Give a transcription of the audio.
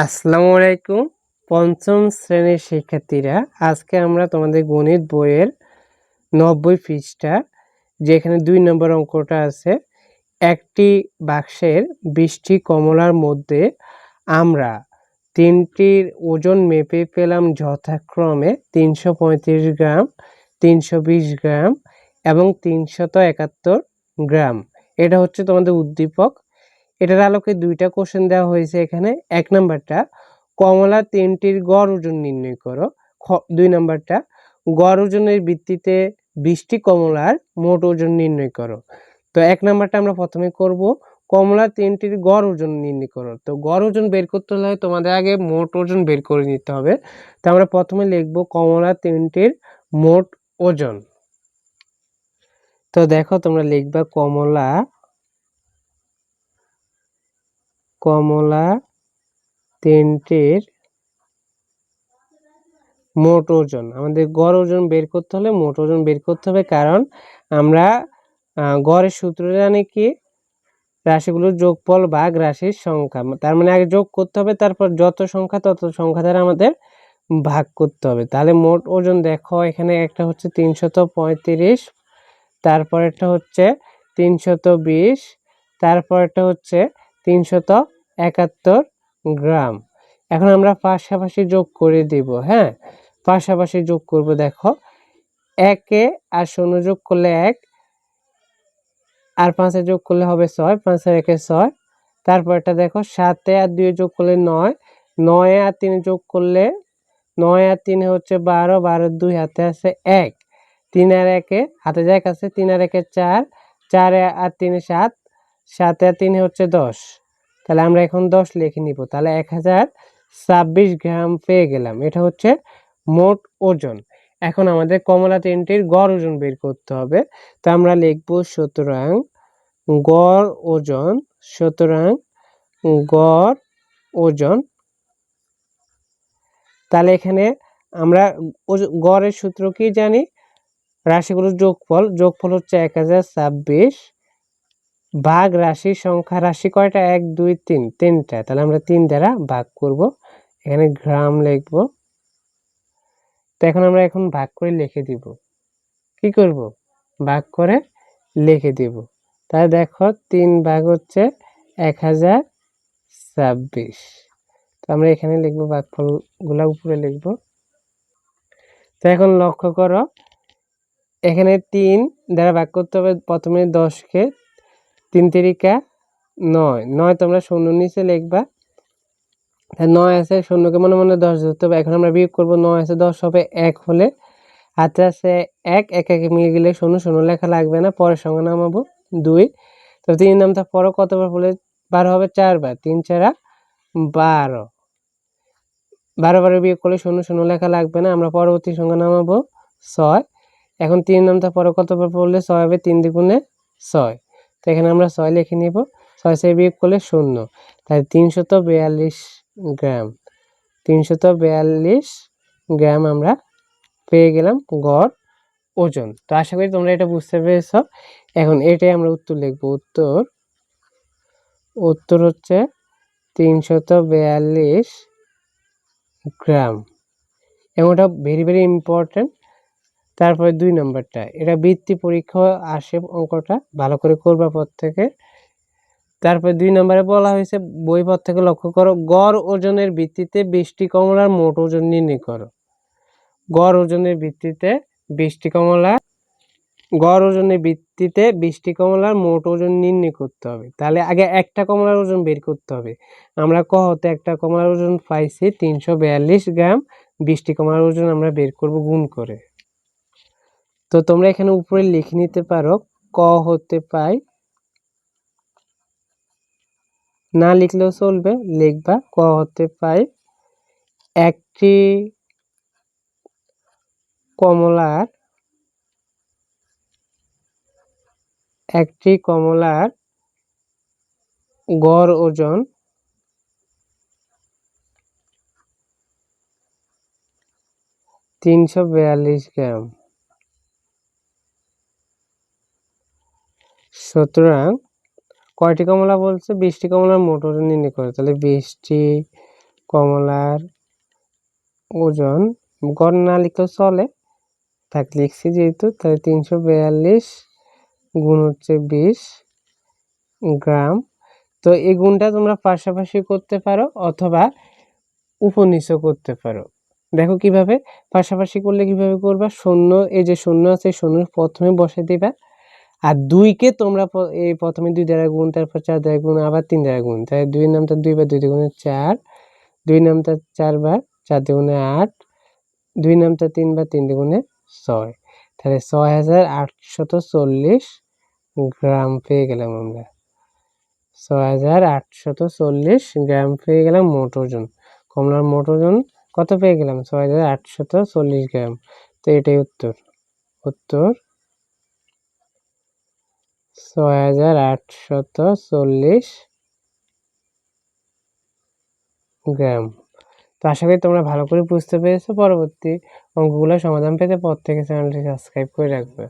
আসসালামু আলাইকুম, পঞ্চম শ্রেণির শিক্ষার্থীরা। আজকে আমরা তোমাদের গণিত বইয়ের নব্বই পৃষ্ঠা, যেখানে দুই নম্বর অঙ্কটা আছে। একটি বাক্সের বৃষ্টি কমলার মধ্যে আমরা তিনটির ওজন মেপে পেলাম যথাক্রমে তিনশো পঁয়ত্রিশ গ্রাম, তিনশো বিশ গ্রাম এবং তিনশত একাত্তর গ্রাম। এটা হচ্ছে তোমাদের উদ্দীপক। এটার আলোকে দুইটা কোশ্চেন দেওয়া হয়েছে এখানে। এক নাম্বারটা, কমলা তিনটির গড় ওজন নির্ণয় করো। দুই নাম্বারটা, গড় ওজনের ভিত্তিতে বৃষ্টি কমলার মোট ওজন নির্ণয় করো। তো এক নাম্বারটা আমরা প্রথমে করব, কমলা তিনটির গড় ওজন নির্ণয় করো। তো গড় ওজন বের করতে হলে তোমাদের আগে মোট ওজন বের করে নিতে হবে। তো আমরা প্রথমে লিখব কমলা তিনটির মোট ওজন। তো দেখো তোমরা লিখবা কমলা কমলা তিনটির মোট ওজন। আমাদের গড় ওজন বের করতে হলে মোট ওজন বের করতে হবে কারণ আমরা গড়ের সূত্র জানি কি? রাশিগুলোর যোগফল ভাগ রাশির সংখ্যা। তার মানে আগে যোগ করতে হবে, তারপর যত সংখ্যা তত সংখ্যা দ্বারা আমাদের ভাগ করতে হবে। তাহলে মোট ওজন দেখো, এখানে একটা হচ্ছে তিনশত পঁয়ত্রিশ, তারপর একটা হচ্ছে তিনশত বিশ, তারপর একটা হচ্ছে তিনশত একাত্তর গ্রাম। এখন আমরা পাশাপাশি যোগ করে দিব হ্যাঁ? পাশাপাশি যোগ করব, দেখো। একে আর শূন্য যোগ করলে এক, আর পাঁচে যোগ করলে হবে ছয় পাঁচের একে ছয়। তারপর এটা দেখো, সাতে আর দুই যোগ করলে নয় নয় আর তিনে যোগ করলে, নয় আর তিনে হচ্ছে বারো বারো দুই হাতে আছে এক। তিন আর একে, হাতে যায় কাছে তিন আর একে চার চার আর তিনে সাত, সাতে আর তিনে হচ্ছে দশ। তাহলে আমরা এখন দশ লিখে নিব। তাহলে এক হাজার ছাব্বিশ গ্রাম পেয়ে গেলাম। এটা হচ্ছে মোট ওজন। এখন আমাদের কমলা তিনটির গড় ওজন বের করতে হবে। তো আমরা লিখব সুতরাং গড় ওজন, সুতরাং গড় ওজন। তাহলে এখানে আমরা গড়ের সূত্র কি জানি? রাশিগুলোর যোগফল যোগফল হচ্ছে এক হাজার ছাব্বিশ ভাগ রাশি, সংখ্যা রাশি কয়টা? এক, দুই, তিন। তিনটা। তাহলে আমরা তিন দ্বারা ভাগ করব। এখানে গ্রাম লিখব। তো এখন আমরা এখন ভাগ করে লিখে দিব। কি করব? ভাগ করে লিখে দিব। তাহলে দেখো, তিন ভাগ হচ্ছে এক হাজার ছাব্বিশ। তো আমরা এখানে লিখব ভাগফলগুলা উপরে লিখব। তো এখন লক্ষ্য করো, এখানে তিন দ্বারা ভাগ করতে হবে। প্রথমে দশকে তিন তিরিকা নয়। নয় তোমরা শূন্য নিচে লিখবা। নয় আছে, শূন্যকে মনে মনে দশ ধরতে হবে। এখন আমরা বিয়োগ করব। নয় আছে, দশ হবে এক হলে। হাতে আছে এক। এক, একে মিলে গেলে শূন্য। শূন্য লেখা লাগবে না। পরের সঙ্গে নামাবো। দুই। তো তিন নামটা পরও কতবার বলে বারো হবে? চারবার। তিন চারা বারো। বারো বারো বিয়োগ করলে শূন্য শূন্য লেখা লাগবে না। আমরা পরবর্তী সংখ্যা নামাবো ছয়। এখন তিন নামটা পরে কতবার পড়লে ছয় হবে? তিন দ্বিগুণে ছয়। তো এখানে আমরা ছয় লিখে নিব। ছয় ছয় বিয়োগ করলে শূন্য। তাই তিনশত বিয়াল্লিশ গ্রাম। তিনশত বিয়াল্লিশ গ্রাম আমরা পেয়ে গেলাম গড় ওজন। তো আশা করি তোমরা এটা বুঝতে পেরেছ। এখন এটাই আমরা উত্তর লিখব। উত্তর উত্তর হচ্ছে তিনশত বিয়াল্লিশ গ্রাম। এবং ওটা ভেরি ভেরি ইম্পর্টেন্ট তারপরে দুই নম্বরটা, এটা বৃত্তি পরীক্ষা আসে অঙ্কটা ভালো করে করবা পর থেকে তারপরে দুই নম্বরে বলা হয়েছে, বই থেকে লক্ষ্য করো, গড় ওজনের ভিত্তিতে বৃষ্টি কমলার মোট ওজন নির্ণয় করো। গড় ওজনের ভিত্তিতে বৃষ্টি, কমলা, গড় ওজনের ভিত্তিতে বৃষ্টি কমলার মোট ওজন নির্ণয় করতে হবে। তাহলে আগে একটা কমলার ওজন বের করতে হবে। আমরা ক হতে একটা কমলার ওজন পাইছি, তিনশো বিয়াল্লিশ গ্রাম, বৃষ্টি, কমলার ওজন আমরা বের করব গুণ করে। তো তোমরা এখানে উপরে লিখে নিতে পারো, ক হতে পাই। না লিখলেও চলবে, লিখবা, ক হতে পাই। একটি কমলার একটি কমলার গড় ওজন তিনশো বিয়াল্লিশ গ্রাম। সুতরাং কয়টি কমলা বলছে? বিশটি কমলার মোট ওজন নির্ণয় করে। তাহলে বিশটি কমলার ওজন গড় না লিখলেও চলে। থাক লিখছি যেহেতু, তাহলে তিনশো বিয়াল্লিশ গুণ হচ্ছে বিশ গ্রাম। তো এই গুণটা তোমরা পাশাপাশি করতে পারো অথবা উপনিচও করতে পারো। দেখো কীভাবে, পাশাপাশি করলে কীভাবে করবা? শূন্য, এই যে শূন্য আছে শূন্য প্রথমে বসে দিবা। আর দুইকে তোমরা এই প্রথমে দুই দ্বারা গুণ, তারপর চার দ্বারা গুণ, আবার তিন দ্বারা গুণ। তাই দুই নামটা দুই বার দুই দ্বিগুণে চার, দুই নামটা চারবার চার দ্বিগুণে আট, দুই নামটা তিনবার তিন দ্বিগুণে ছয়। তাহলে ছয় হাজার আটশত চল্লিশ গ্রাম পেয়ে গেলাম আমরা। ছয় হাজার আটশত চল্লিশ গ্রাম পেয়ে গেলাম মোট ওজন। কমলার মোট ওজন কত পেয়ে গেলাম? ছয় হাজার আটশত চল্লিশ গ্রাম। তো এটাই উত্তর। উত্তর ছয় হাজার আটশত চল্লিশ গ্রাম। তো আশা করি তোমরা ভালো করে বুঝতে পেরেছ। পরবর্তী অঙ্কগুলো সমাধান পেতে প্রত্যেকে চ্যানেলটি সাবস্ক্রাইব করে রাখবে।